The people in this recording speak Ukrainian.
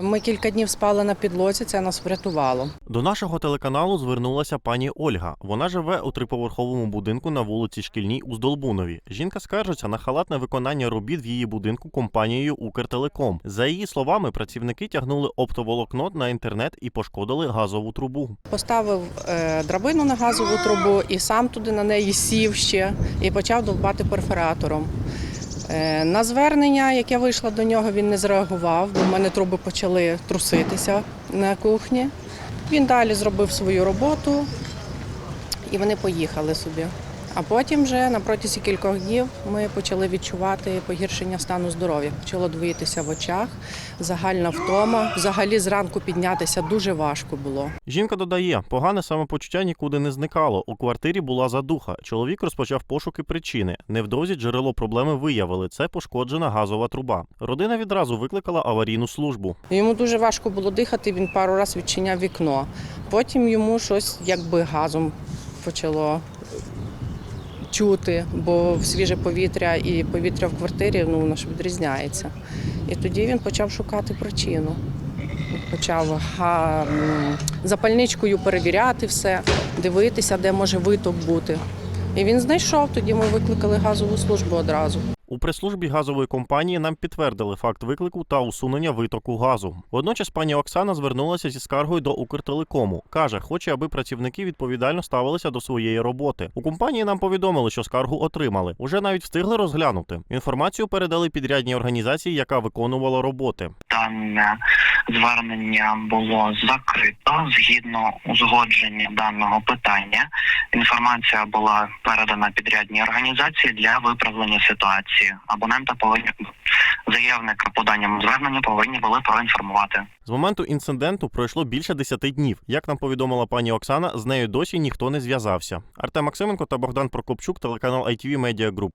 Ми кілька днів спали на підлозі, це нас врятувало. До нашого телеканалу звернулася пані Ольга. Вона живе у триповерховому будинку на вулиці Шкільній у Здолбунові. Жінка скаржиться на халатне виконання робіт в її будинку компанією Укртелеком. За її словами, працівники тягнули оптоволокно на інтернет і пошкодили газову трубу. Поставив е, драбину на газову трубу і сам туди на неї сів ще і почав довбати перфоратором. Е, на звернення, яке вийшло до нього, він не зреагував, бо в мене труби почали труситися на кухні. Він далі зробив свою роботу і вони поїхали собі. А потім вже на протязі кількох днів ми почали відчувати погіршення стану здоров'я. Почало двоїтися в очах, загальна втома. Взагалі зранку піднятися дуже важко було. Жінка додає, погане самопочуття нікуди не зникало. У квартирі була задуха. Чоловік розпочав пошуки причини. Невдовзі джерело проблеми виявили. Це пошкоджена газова труба. Родина відразу викликала аварійну службу. Йому дуже важко було дихати. Він пару разів відчиняв вікно. Потім йому щось якби газом почало чути, бо свіже повітря і повітря в квартирі ну, воно ж відрізняється. І тоді він почав шукати причину. Почав га, запальничкою перевіряти все, дивитися, де може виток бути. І він знайшов. Тоді ми викликали газову службу одразу. У прес-службі газової компанії нам підтвердили факт виклику та усунення витоку газу. Водночас пані Оксана звернулася зі скаргою до Укртелекому. каже, хоче, аби працівники відповідально ставилися до своєї роботи. У компанії нам повідомили, що скаргу отримали. Уже навіть встигли розглянути. Інформацію передали підрядній організації, яка виконувала роботи. Дане звернення було закрито згідно узгодження даного питання. Інформація була передана підрядній організації для виправлення ситуації. Абонента повинні заявника поданням звернення повинні були проінформувати. З моменту інциденту пройшло більше 10 днів. Як нам повідомила пані Оксана, з нею досі ніхто не зв'язався. Артем Максименко та Богдан Прокопчук, телеканал ITV Media Group.